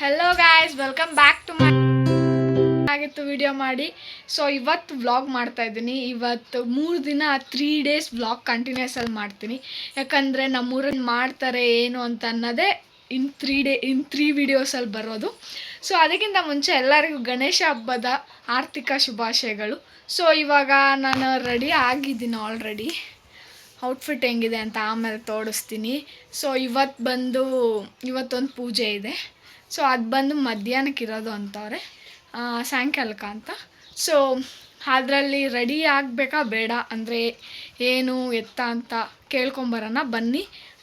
Hello guys welcome back to my ಆಗಿತ್ತು video ಮಾಡಿ. So ಇವತ್ತು ವ್ಲಾಗ್ ಮಾಡ್ತಾ ಇದ್ದೀನಿ. ಇವತ್ತು ಮೂರು ದಿನ ತ್ರೀ ಡೇಸ್ ವ್ಲಾಗ್ ಕಂಟಿನ್ಯೂಸ್ ಅಲ್ಲಿ ಮಾಡ್ತೀನಿ. ಯಾಕಂದರೆ ನಮ್ಮೂರಲ್ಲಿ ಮಾಡ್ತಾರೆ ಏನು ಅಂತ ಅನ್ನೋದೇ in three day in three ವಿಡಿಯೋಸಲ್ಲಿ ಬರೋದು. ಸೊ ಅದಕ್ಕಿಂತ ಮುಂಚೆ ಎಲ್ಲರಿಗೂ ಗಣೇಶ ಹಬ್ಬದ ಆರ್ಥಿಕ ಶುಭಾಶಯಗಳು. ಸೊ ಇವಾಗ ನಾನು ರೆಡಿ ಆಗಿದ್ದೀನಿ ಆಲ್ರೆಡಿ ಔಟ್ಫಿಟ್ ಹೆಂಗಿದೆ ಅಂತ ಆಮೇಲೆ ತೋರಿಸ್ತೀನಿ. ಸೊ ಇವತ್ತು ಬಂದು ಇವತ್ತೊಂದು ಪೂಜೆ ಇದೆ. ಸೊ ಅದು ಬಂದು ಮಧ್ಯಾಹ್ನಕ್ಕೆ ಇರೋದು ಅಂತವ್ರೆ. ಸಾಯಂಕಾಲಕ್ಕೆ ಅಂತ. ಸೊ ಅದರಲ್ಲಿ ರೆಡಿ ಆಗಬೇಕಾ ಬೇಡ? ಅಂದರೆ ಏನು ಎತ್ತ ಅಂತ ಕೇಳ್ಕೊಂಬರೋಣ. ಬನ್ನಿ.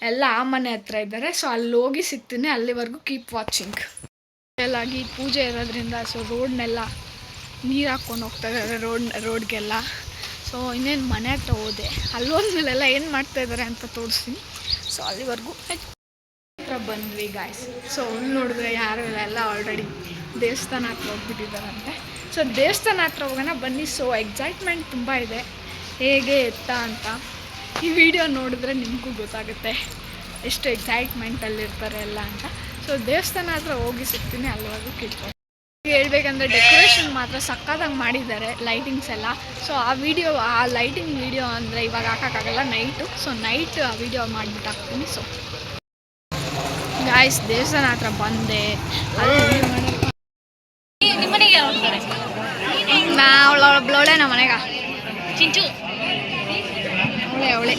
ಎಲ್ಲ ಆ ಮನೆ ಹತ್ರ ಇದ್ದಾರೆ. ಸೊ ಅಲ್ಲಿ ಹೋಗಿ ಸಿಗ್ತೀನಿ. ಅಲ್ಲಿವರೆಗೂ ಕೀಪ್ ವಾಚಿಂಗ್ ಎಲ್ಲಾಗಿ ಪೂಜೆ ಇರೋದ್ರಿಂದ ಸೊ ರೋಡ್ನೆಲ್ಲ ನೀರು ಹಾಕ್ಕೊಂಡು ಹೋಗ್ತಾ ಇದ್ದಾರೆ ರೋಡ್ ರೋಡ್ಗೆಲ್ಲ ಸೊ ಇನ್ನೇನು ಮನೆ ಹತ್ರ ಹೋದೆ. ಅಲ್ಲಿ ಹೋದ್ಮೇಲೆಲ್ಲ ಏನು ಮಾಡ್ತಾ ಇದ್ದಾರೆ ಅಂತ ತೋರಿಸ್ತೀನಿ. ಸೊ ಅಲ್ಲಿವರೆಗೂ ಬಂದ್ವಿ ಗಾಯ್ಸ್ ಸೊ ಅವ್ನು ನೋಡಿದ್ರೆ ಯಾರು ಎಲ್ಲ ಆಲ್ರೆಡಿ ದೇವಸ್ಥಾನ ಹತ್ರ ಹೋಗ್ಬಿಟ್ಟಿದ್ದಾರಂತೆ. ಸೊ ದೇವಸ್ಥಾನ ಹತ್ರ ಹೋಗೋಣ, ಬನ್ನಿ. ಸೊ ಎಕ್ಸೈಟ್ಮೆಂಟ್ ತುಂಬ ಇದೆ. ಹೇಗೆ ಎತ್ತ ಅಂತ. ಈ ವಿಡಿಯೋ ನೋಡಿದ್ರೆ ನಿಮಗೂ ಗೊತ್ತಾಗುತ್ತೆ. ಎಷ್ಟು ಎಕ್ಸೈಟ್ಮೆಂಟಲ್ಲಿರ್ತಾರೆ ಎಲ್ಲ ಅಂತ. ಸೊ ದೇವಸ್ಥಾನ ಹತ್ರ ಹೋಗಿ ಸಿಗ್ತೀನಿ ಅಲ್ಲವಾಗೂ ಕಿಟ್ಕೊಂಡು ಹೇಳ್ಬೇಕಂದ್ರೆ ಡೆಕೋರೇಷನ್ ಮಾತ್ರ ಸಕ್ಕತ್ತಾಗಿ ಮಾಡಿದ್ದಾರೆ ಲೈಟಿಂಗ್ಸ್ ಎಲ್ಲ. ಸೊ ಆ ವಿಡಿಯೋ ಆ ಲೈಟಿಂಗ್ ವಿಡಿಯೋ ಅಂದರೆ ಇವಾಗ ಹಾಕೋಕ್ಕಾಗಲ್ಲ ನೈಟು ಸೊ ನೈಟ್ ಆ ವಿಡಿಯೋ ಮಾಡಿಬಿಟ್ಟು ಹಾಕ್ತೀನಿ. ಸೊ ಗಾಯ್ಸ್ ದೇವಸ್ಥಾನ ಹತ್ರ ಬಂದೆ. ನಿಮ್ಮನೆಗೆ ನಾ ಅವಳ ಒಬ್ಳವಳೆ ನಮ್ಮ ಮನೆಗ ಚಿಂಚು. ಅವಳೆ ಅವಳೆ.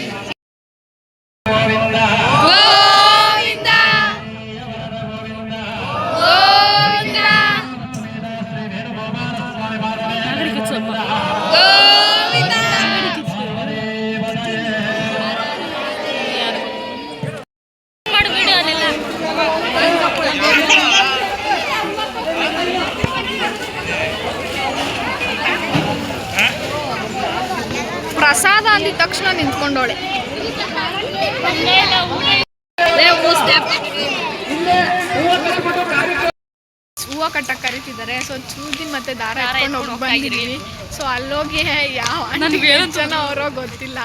ಪ್ರಸಾದ ಅಂದಿದ ತಕ್ಷಣ ನಿಂತ್ಕೊಂಡವಳೆ. ಹೂವು ಕಟ್ಟಕ್ಕೆ ಕರಿತಿದ್ದಾರೆ. ಸೊ ಚೂದಿ ಮತ್ತೆ ದಾರ ಬಂದಿದೀವಿ ಎತ್ಕೊಂಡು ಹೋಗಿ ಎತ್ಕೊಂಡು ಬಂದಿದ್ದೀವಿ ಸೊ ಅಲ್ಲೋಗಿ ಯಾವ ನನ್ಗೆ ಜನ ಅವರೋ ಗೊತ್ತಿಲ್ಲ.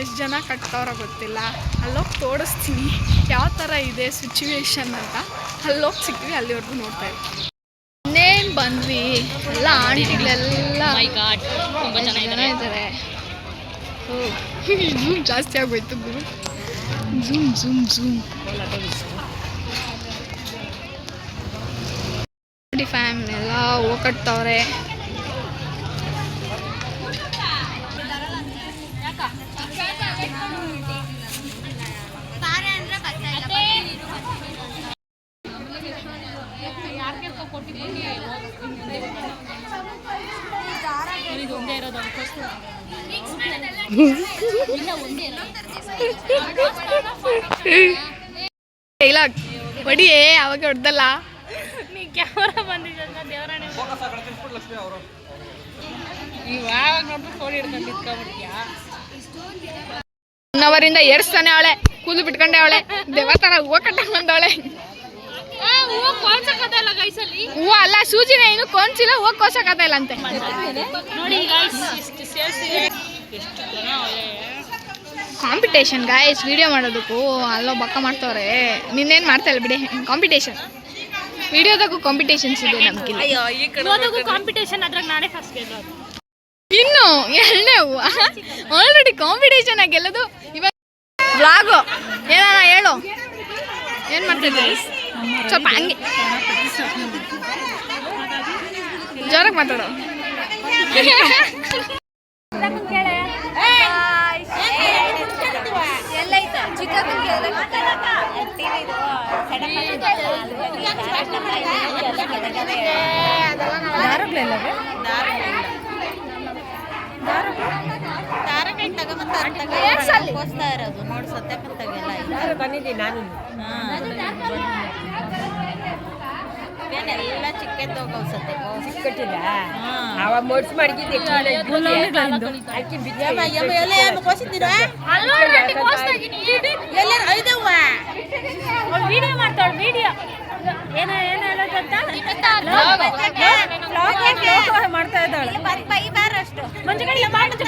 ಎಷ್ಟು ಜನ ಕಟ್ತವ್ರೋ ಗೊತ್ತಿಲ್ಲ. ಅಲ್ಲೋಗಿ ತೋರಿಸ್ತೀನಿ. ಯಾವ ಥರ ಇದೆ ಸಿಚುವೇಶನ್ ಅಂತ. ಅಲ್ಲೋಗಿ ಸಿಕ್ವಿ ಅಲ್ಲಿವರೆಗೂ ನೋಡ್ತಾ ಇದ್ವಿ. ಇನ್ನೇನು ಬಂದ್ವಿ? ಎಲ್ಲ ಆಂಟಿಗಳೆಲ್ಲ ತುಂಬಾ ಜನ ಇದ್ದಾರೆ ಝೂಮ್ ಜಾಸ್ತಿ ಆಗೋಯ್ತು ಗುರು ಝೂಮ್ ಝೂಮ್ ಝೂಮ್ ನೋಡಿ ಫ್ಯಾಮ್ ಎಲ್ಲ ಹೋಗಟ್ಟವ್ರೆ ಡೈಲಾಗ್ ಹೊಡಿಯೇ ಅವಾಗ ಹೊಡ್ದಲ್ಲ. ನೀ ಕ್ಯಾಮರಾ ಫೋನ್ ಹಿಡ್ಕೊಂಡು ಅವರಿಂದ ಏರ್ಸ್ತಾನೆ ಅವಳೆ ಕೂದಲು ಬಿಟ್ಕೊಂಡೆ ಅವಳೆ ದೇವತರ ಹೂವು ಕಟ್ಟಕ್ ಬಂದವಳೆ. ಹೂವು ಅಲ್ಲ? ಸೂಜಿನ ಏನು ಕೋನ್ಸಿಲ್ಲ ಹೂವು ಕೋಸಕತ್ತ ಇಲ್ಲ ಅಂತೆ ನೋಡಿ ಎಷ್ಟು ಜನ ಕಾಂಪಿಟೇಷನ್ ಗಾಯ್ಸ್ ವಿಡಿಯೋ ಮಾಡೋದಕ್ಕೂ ಅಲ್ಲೋ ಬಕ್ಕ ಮಾಡ್ತವ್ರೆ. ನಿನ್ನೇನು ಮಾಡ್ತಾ ಇಲ್ಲ ಬಿಡಿ. ಕಾಂಪಿಟೇಷನ್ ವಿಡಿಯೋದಾಗೂ ಕಾಂಪಿಟೇಷನ್ಸ್ ಇದೆ ನಮಗೆ ಕಾಂಪಿಟೇಷನ್ ಅದ್ರಾಗ ನಾನೇ ಫಸ್ಟ್ ಗೆಲ್ಲೋದು ಇನ್ನು ಎರಡನೇ ಹೂವು ಆಲ್ರೆಡಿ ಕಾಂಪಿಟೇಷನ್ ಗೆಲ್ಲೋದು ಇವಾಗ ವ್ಲಾಗು ಏನಾರ ಹೇಳು. ಏನು ಮಾಡ್ತಿದ್ದೆ ಸ್ವಲ್ಪ ಹಂಗೆ ಜೋರಾಗಿ ಮಾತಾಡೋ. ಕೋಸ್ತಾ ಇರೋದು ನೋಡಿ ಸದ್ಯಕ್ಕಂತಾಗೆಲ್ಲ ಬಂದಿದ್ದೀನಿ ನಾನು ಎಲ್ಲ ಚಿಕ್ಕದೋಗವು ಸದ್ಯ ಕಟ್ಟಿಲ್ಲ ಅವ ಮಡ್ಸ್ ಮಡಗಿದ್ದೆ ಎಲ್ಲರೂ ಐದವ್ವ? ವಿಡಿಯೋ ಮಾಡ್ತಾಳೆ ವಿಡಿಯೋ ಏನೋ ಏನೋ ಹೇಳೋದಂತ? ಮಾಡ್ತಾ ಇದ್ದಾಳೆ ಬೈ ಮಂಜಕ್ಕ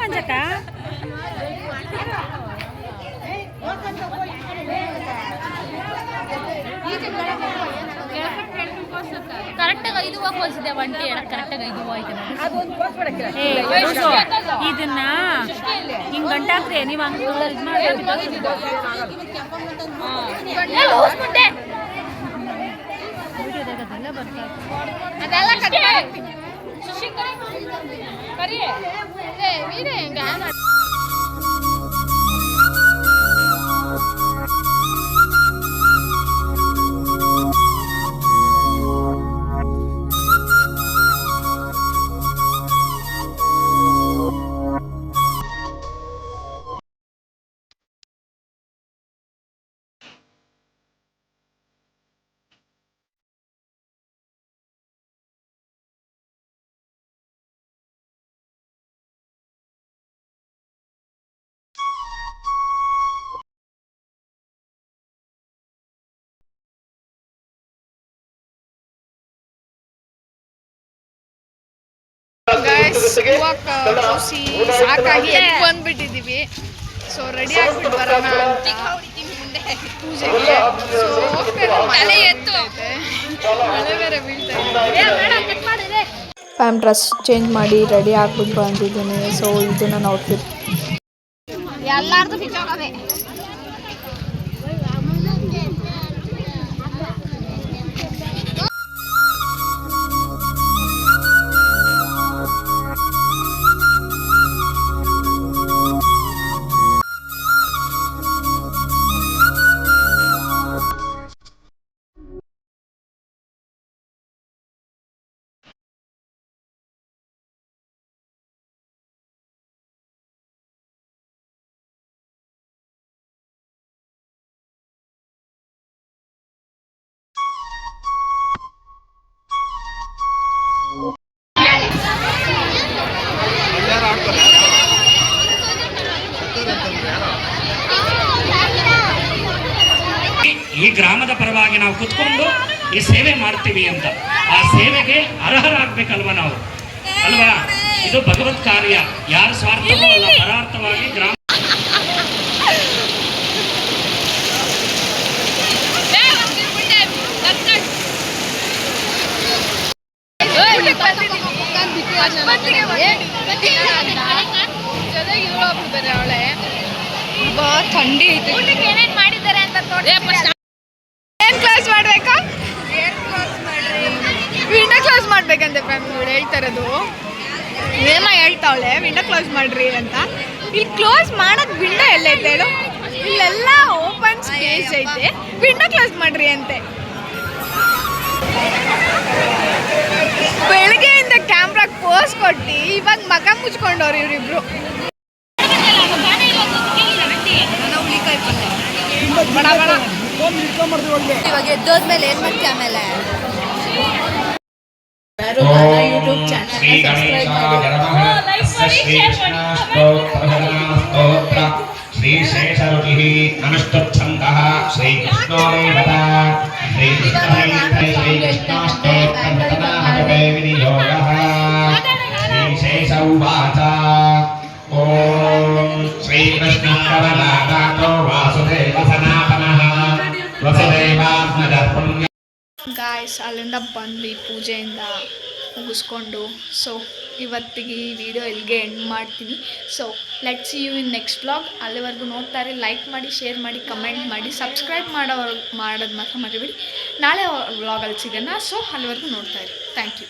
ಮಂಜಕ್ಕ ಹೋಗ್ಕೊಂಡು ಹೋಗು. ಹೋಲ್ಸಿದೆ ಒಂಟಿ ಹೇಳ ಇದನ್ನ ಹಿಂಗ್ ಗಂಟಾಕ್ರಿ ನೀವು ಹಂಗ. ಅದೆಲ್ಲ ಕಟ್ ಮಾಡಿ ವೀರೆ, Guys, ಹೂವ ಕ- ಕೋಸಿ ಸಾಕಾಗಿ ಎಲ್ಲಿ ಬಂದ್ಬಿಟ್ಟಿದೀವಿ. ಸೊ ರೆಡಿ ಆಗ್ಬಿಟ್ಟು ಬರೋಣ. ಅಂತ ಪೂಜೆಗೆ. ಸೊ ಹೋಗ್ತೇನೆ ಮಳೆ ಎತ್ತು. ಮಳೆ ಬೇರೆ ಬೀಳ್ತಾ ಇದೆ. ಫ್ಯಾಮ್ ಡ್ರೆಸ್ ಚೇಂಜ್ ಮಾಡಿ ರೆಡಿ ಆಗ್ಬಿಟ್ಟು ಬಂದಿದ್ದೀನಿ. ಸೊ ಇದು ನನ್ನ ಔಟ್ಫಿಟ್ ಎಲ್ಲಾರ್ದು ಬಿಚ್ಚೋಗವೆ ಈ ಗ್ರಾಮದ ಪರವಾಗಿ ನಾವು ಕುತ್ಕೊಂಡು ಈ ಸೇವೆ ಮಾಡ್ತೀವಿ ಅಂತ. ಆ ಸೇವೆಗೆ ಅರ್ಹರಾಗ್ಬೇಕಲ್ವ ನಾವು? ಅಲ್ವಾ? ಇದು ಭಗವತ್ ಕಾರ್ಯ. ಯಾರು ಸ್ವಾರ್ಥವೂ ಅಲ್ಲ, ಪರಾರ್ಥವಾಗಿ ಗ್ರಾಮ ಜೊತೆಗೆ ಅವಳೆ ಥಂಡಿ ಐತೆ ಏನೇನ್ ಮಾಡಿದ್ದಾರೆ ಅಂತ ಏನ್ ಕ್ಲಾಸ್ ಮಾಡ್ಬೇಕಾ? ವಿಂಡೋ ಕ್ಲೋಸ್ ಮಾಡ್ಬೇಕಂತೆ ಮ್ಯಾಮ್ ಇವಳು ಹೇಳ್ತಾ ಇರೋದು. ನೇಮ ಹೇಳ್ತಾವಳೆ ವಿಂಡೋ ಕ್ಲೋಸ್ ಮಾಡ್ರಿ ಅಂತ. ಇಲ್ಲಿ ಕ್ಲೋಸ್ ಮಾಡೋದು ವಿಂಡೋ ಎಲ್ಲೈತೆ ಹೇಳು. ಇಲ್ಲೆಲ್ಲ ಓಪನ್ ಸ್ಪೇಸ್ ಐತೆ. ವಿಂಡೋ ಕ್ಲೋಸ್ ಮಾಡ್ರಿ ಅಂತೆ. ಬೆಳಗ್ಗೆಯಿಂದ ಕ್ಯಾಮ್ರಾ ಪೋಸ್ ಕೊಟ್ಟು ಇವಾಗ ಮಗ ಮುಚ್ಕೊಂಡವ್ರು ಇವ್ರಿಬ್ರು. ಇವಾಗ ಎದ್ದೋದ್ಮೇಲೆ ಏನ್ ಮಾಡ್ತೀಯ ಆಮೇಲೆ ಶ್ರೀ ಗಣೇಶಾಯ ನಮಃ ತಸ್ಯ ಶ್ರೀಕೃಷ್ಣಾಷ್ಟೋತ್ತರಸ್ತೋತ್ರ ಶ್ರೀಶೇಷರುಚಿಃ ಅನುಷ್ಠುಚ್ಛಂದಃ ಶ್ರೀಕೃಷ್ಣೋ ದೇವತಾ ಶ್ರೀಕೃಷ್ಣಮೈತ್ರಿ ಗಾಯ್ಸ್ ಅಲ್ಲಿಂದ ಬಂದ್ವಿ ಪೂಜೆಯಿಂದ ಮುಗಿಸ್ಕೊಂಡು ಸೊ ಇವತ್ತಿಗೆ ಈ ವಿಡಿಯೋ ಇಲ್ಲಿಗೆ ಎಂಡ್ ಮಾಡ್ತೀನಿ. So let's you in next blog ಅಲ್ಲಿವರೆಗೂ ನೋಡ್ತಾರೆ ಲೈಕ್ ಮಾಡಿ ಶೇರ್ ಮಾಡಿ ಕಮೆಂಟ್ ಮಾಡಿ ಸಬ್ಸ್ಕ್ರೈಬ್ ಮಾಡೋರು ಮಾಡೋದು ಮಾತ್ರ ಮರಿಬೇಡಿ. ನಾಳೆ ವ್ಲಾಗಲ್ಲಿ ಸಿಗೋಣ. ಸೊ ಅಲ್ಲಿವರೆಗೂ ನೋಡ್ತಾಯಿರಿ ಥ್ಯಾಂಕ್ ಯು